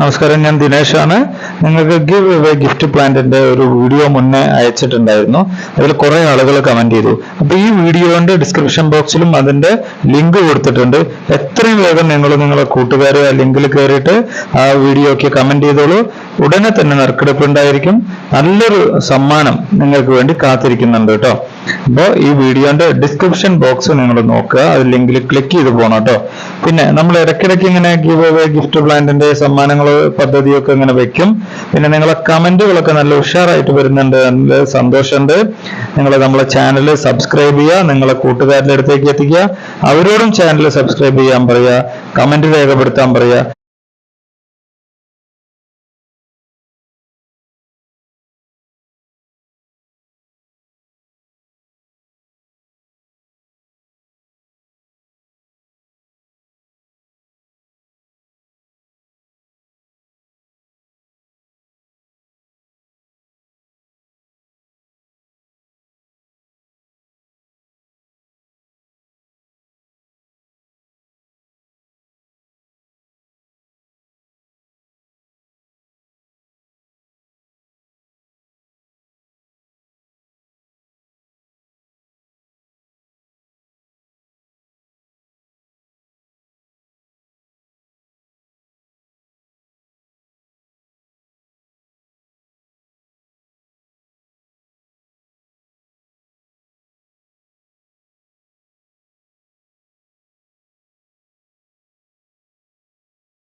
നമസ്കാരം ഞാൻ ദിനേശാണ്. നിങ്ങൾക്ക് ഗിവ് എവേ ഗിഫ്റ്റ് പ്ലാന്റിന്റെ ഒരു വീഡിയോ മുന്നേ അയച്ചിട്ടുണ്ടായിരുന്നു. അതിൽ കുറെ ആളുകൾ കമന്റ് ചെയ്തു. അപ്പൊ ഈ വീഡിയോന്റെ ഡിസ്ക്രിപ്ഷൻ ബോക്സിലും അതിന്റെ ലിങ്ക് കൊടുത്തിട്ടുണ്ട്. എത്രയും വേഗം നിങ്ങൾ നിങ്ങളെ കൂട്ടുകാരെ ആ ലിങ്കിൽ കയറിയിട്ട് ആ വീഡിയോക്ക് കമന്റ് ചെയ്തോളൂ. ഉടനെ തന്നെ നറുക്കെടുപ്പ് ഉണ്ടായിരിക്കും. നല്ലൊരു സമ്മാനം നിങ്ങൾക്ക് വേണ്ടി കാത്തിരിക്കുന്നുണ്ട് കേട്ടോ. അപ്പോൾ ഈ വീഡിയോന്റെ ഡിസ്ക്രിപ്ഷൻ ബോക്സ് നിങ്ങൾ നോക്കുക. അത് ലിങ്കിൽ ക്ലിക്ക് ചെയ്ത് പോകണം കേട്ടോ. പിന്നെ നമ്മൾ ഇടയ്ക്കിടയ്ക്ക് ഇങ്ങനെ ഗീവ് അവേ ഗിഫ്റ്റ് പ്ലാന്റിന്റെ സമ്മാനങ്ങൾ പദ്ധതിയൊക്കെ ഇങ്ങനെ വെക്കും. പിന്നെ നിങ്ങളെ കമന്റുകളൊക്കെ നല്ല ഉഷാറായിട്ട് വരുന്നുണ്ട്. നല്ല സന്തോഷമുണ്ട്. നിങ്ങൾ നമ്മളെ ചാനൽ സബ്സ്ക്രൈബ് ചെയ്യുക. നിങ്ങളെ കൂട്ടുകാരുടെ അടുത്തേക്ക് എത്തിക്കുക. അവരോടും ചാനൽ സബ്സ്ക്രൈബ് ചെയ്യാൻ പറയുക. കമന്റ് രേഖപ്പെടുത്താൻ പറയുക.